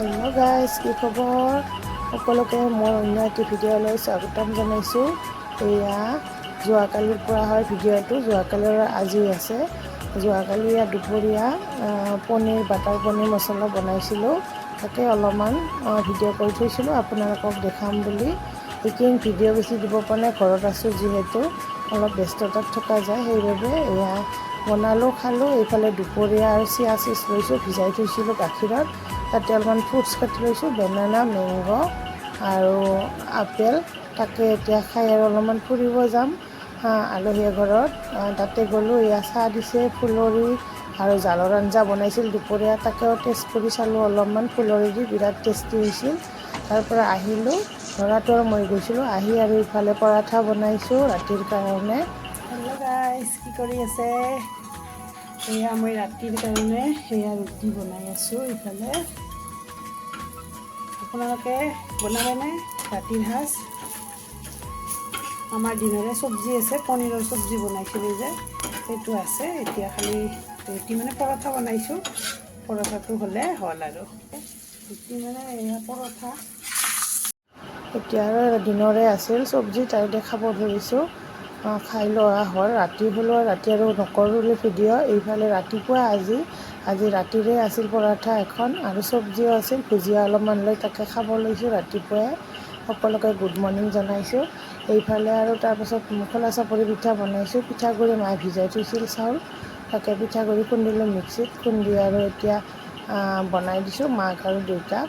Hello' guys কি খবৰ? সকলোকে মোৰ অন্য এটি ভিডিঅ'লৈ স্বাগতম জনাইছোঁ। এয়া যোৱাকালিৰ পৰা হয় ভিডিঅ'টো। যোৱাকালিৰ আজি আছে। যোৱাকালি ইয়াত দুপৰীয়া পনীৰ, বাটাৰ পনীৰ মছলা বনাইছিলোঁ। তাকে অলপমান ভিডিঅ' কৰি থৈছিলোঁ। আপোনালোকক দেখাম বুলি। এইকেইদিন ভিডিঅ' বেছি দিব পৰা নাই। ঘৰত আছোঁ যিহেতু। অলপ ব্যস্ততাত থকা যায়। সেইবাবে এয়া বনালোঁ, খালোঁ। এইফালে দুপৰীয়া আৰু চিয়া চিজ লৈছোঁ। ভিজাই থৈছিলোঁ গাখীৰত। তাতে অলপমান ফ্ৰুটছ কাটি লৈছোঁ, বেনানা, মেংগ আৰু আপেল। তাকে এতিয়া খাই আৰু অলপমান ফুৰিব যাম আলহী ঘৰত তাতে গ'লোঁ, এয়া চাহ দিছে, ফুলৰি আৰু জালৰ আঞ্জা বনাইছিল দুপৰীয়া। তাকেও টেষ্ট কৰি চালোঁ, অলপমান ফুলৰি দি বিৰাট টেষ্টি হৈছিল। তাৰ পৰা আহিলোঁ, ল'ৰাটো আৰু মই গৈছিলোঁ। আহি আৰু ইফালে পৰাঠা বনাইছোঁ, ৰাতিৰ কাৰণে। কি কৰি আছে? এয়া মই ৰাতিৰ কাৰণে সেয়া ৰুটি বনাই আছোঁ ইফালে আপোনালোকে বনালেনে ৰাতিৰ সাজ? আমাৰ দিনৰে চব্জি আছে, পনীৰৰ চব্জি বনাইছিলোঁ যে, সেইটো আছে। এতিয়া খালি ৰুটি মানে পৰঠা বনাইছোঁ। পৰঠাটো হ'লে হ'ল আৰু। ৰুটি মানে এয়া পৰঠা। এতিয়া আৰু দিনৰে আছিল চব্জি তাইতে খাব ধৰিছোঁ। খাই লোৱা হ'ল। ৰাতি হ'লেও, ৰাতি আৰু নকৰোঁ ভিডিঅ' এইফালে ৰাতিপুৱা আজি আজি ৰাতিৰে আছিল পৰঠা এখন আৰু চব্জিও আছিল। ভুজিয়া অলপমান লৈ তাকে খাব লৈছোঁ ৰাতিপুৱাই। সকলোকে গুড মৰ্ণিং জনাইছোঁ। এইফালে আৰু তাৰপাছত খোলা চাপৰি পিঠা বনাইছোঁ। পিঠাগুড়ি মায়ে ভিজাই থৈছিল চাউল। তাকে পিঠাগুড়ি খুন্দিলোঁ মিক্সিত। খুন্দি আৰু এতিয়া বনাই দিছোঁ মাক আৰু দেউতাক।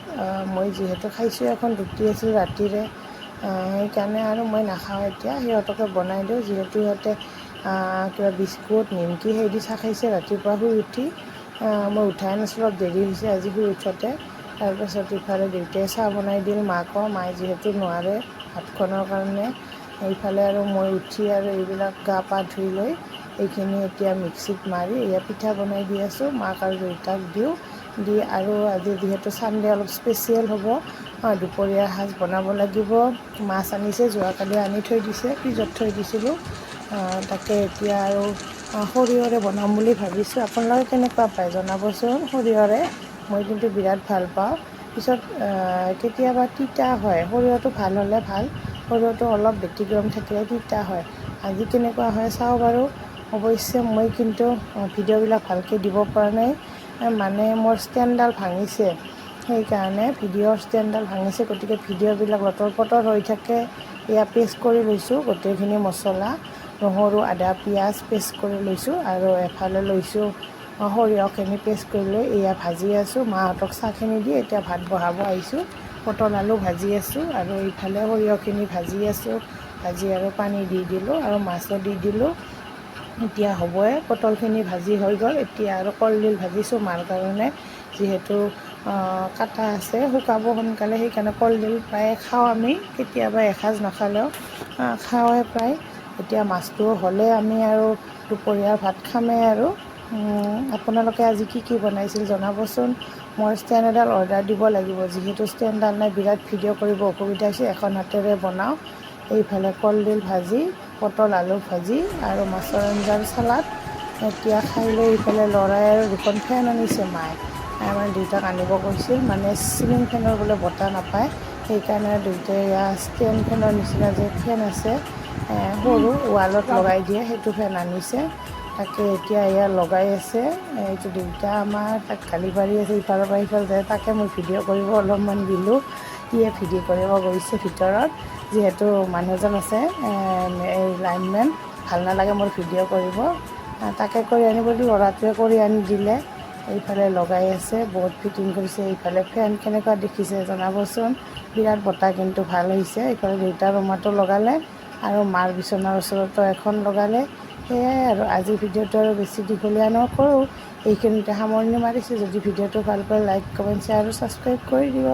মই যিহেতু খাইছোঁ এখন ৰুটি আছিল ৰাতিৰে। সেইকাৰণে আৰু মই নাখাওঁ এতিয়া। সিহঁতকে বনাই দিওঁ। যিহেতু সিহঁতে কিবা বিস্কুট, নিমকি সেই দি চাহ খাইছে, ৰাতিপুৱা শুই উঠি মই উঠাই নাছিলোঁ, অলপ দেৰি হৈছে আজি শুই উঠোঁতে। তাৰপাছত ইফালে দেউতাই চাহ বনাই দিল, মাকো মায়ে যিহেতু নোৱাৰে ভাতখনৰ কাৰণে এইফালে আৰু মই উঠি আৰু এইবিলাক গা পা ধুই লৈ, এইখিনি এতিয়া মিক্সিত মাৰি এয়া পিঠা বনাই দি আছোঁ। মাক আৰু দেউতাক দিওঁ। দি আৰু আজি যিহেতু ছানডে অলপ স্পেচিয়েল হ'ব আহ, দুপৰীয়াৰ সাজ বনাব লাগিব। মাছ আনিছে যোৱাকালি আনি থৈ দিছে ফ্ৰিজত থৈ দিছিলোঁ। তাকে এতিয়া আৰু সৰিয়হৰে বনাম বুলি ভাবিছোঁ। আপোনালোকে কেনেকুৱা পায় জনাবচোন সৰিয়হৰে। মই কিন্তু বিৰাট ভাল পাওঁ। পিছত কেতিয়াবা তিতা হয়। সৰিয়হটো ভাল হ'লে ভাল। সৰিয়হটো অলপ ব্যতিক্ৰম থাকিলে তিতা হয়। আজি কেনেকুৱা হয় চাওঁ বাৰু। অৱশ্যে মই কিন্তু ভিডিঅ'বিলাক ভালকৈ দিব পৰা নাই। মানে মোৰ ষ্টেণ্ডডাল ভাঙিছে। সেইকাৰণে ভিডিঅ'ৰ ষ্টেণ্ডডাল ভাঙিছে, গতিকে ভিডিঅ'বিলাক লটৰ পটৰ হৈ থাকে। এয়া পেষ্ট কৰি লৈছোঁ, গোটেইখিনি মছলা, নহৰু, আদা, পিঁয়াজ পেষ্ট কৰি লৈছোঁ আৰু এফালে লৈছোঁ সৰিয়হখিনি পেষ্ট কৰি লৈ এয়া ভাজি আছোঁ। মাহঁতক চাহখিনি দি এতিয়া ভাত বহাব আহিছোঁ। পটল আলু ভাজি আছোঁ আৰু ইফালে সৰিয়হখিনি ভাজি আছোঁ। ভাজি আৰু পানী দি দিলোঁ আৰু মাছো দি দিলোঁ। এতিয়া হ'বই পটলখিনি ভাজি হৈ গ'ল। এতিয়া আৰু কলডিল ভাজিছোঁ মাৰ কাৰণে। যিহেতু কাটা আছে, শুকাব সোনকালে। সেইকাৰণে কলডিল প্ৰায়ে খাওঁ আমি। কেতিয়াবা এসাঁজ নাখালেও খাওঁৱে প্ৰায়। এতিয়া মাছটো হ'লে আমি আৰু দুপৰীয়াৰ ভাত খামেই আৰু। আপোনালোকে আজি কি কি বনাইছিল জনাবচোন। মই ষ্টেণ্ড এডাল অৰ্ডাৰ দিব লাগিব। যিহেতু ষ্টেণ্ডডাল নাই, বিৰাট ভিডিঅ' কৰিব অসুবিধা হৈছে। এখন হাতেৰে বনাওঁ। এইফালে কলডিল ভাজি পটল, আলু ভাজি আৰু মাছৰ আঞ্জাৰ চালাড। এতিয়া খাই লৈ ইফালে ল'ৰাই আৰু দুখন ফেন আনিছে মায়ে। আমাৰ দেউতাক আনিব কৈছিল। মানে চিলিং ফেনৰ বোলে বতাহ নাপায়। সেইকাৰণে দেউতাই ষ্টেণ্ড ফেনৰ নিচিনা যে ফেন আছে সৰু ৱালত লগাই দিয়ে, সেইটো ফেন আনিছে। তাকে এতিয়া এয়া লগাই আছে। এইটো দেউতা আমাৰ তাক গালি পাৰি আছে, ইফালৰ পৰা সিফাল যায়। তাকে মই ভিডিঅ' কৰিব অলপমান দিলোঁ। সিয়ে ভিডিঅ' কৰিব গৈছে ভিতৰত। যিহেতু মানুহজন আছে এই লাইনমেন ভালো নালাগে মোৰ ভিডিঅ' কৰিব। তাকে কৰি আনিব ল'ৰাটোৱে কৰি আনি দিলে। এইফালে লগাই আছে, বহুত ফিটিং কৰিছে। এইফালে ফেন কেনেকুৱা দেখিছে জনাবচোন। বিৰাট বতাহ কিন্তু ভালো হৈছে। এইফালে দেউতাৰ ৰুমতো লগালে আৰু মাৰ বিচনাৰ ওচৰতো এখন লগালে। সেয়াই আৰু আজি ভিডিঅ'টো আৰু বেছি দীঘলীয়া নকৰোঁ। এইখিনিতে সামৰণি মাৰিছোঁ। যদি ভিডিঅ'টো ভালো পায় লাইক কমেণ্ট শ্বেয়াৰ আৰু ছাবস্ক্ৰাইব কৰি দিব।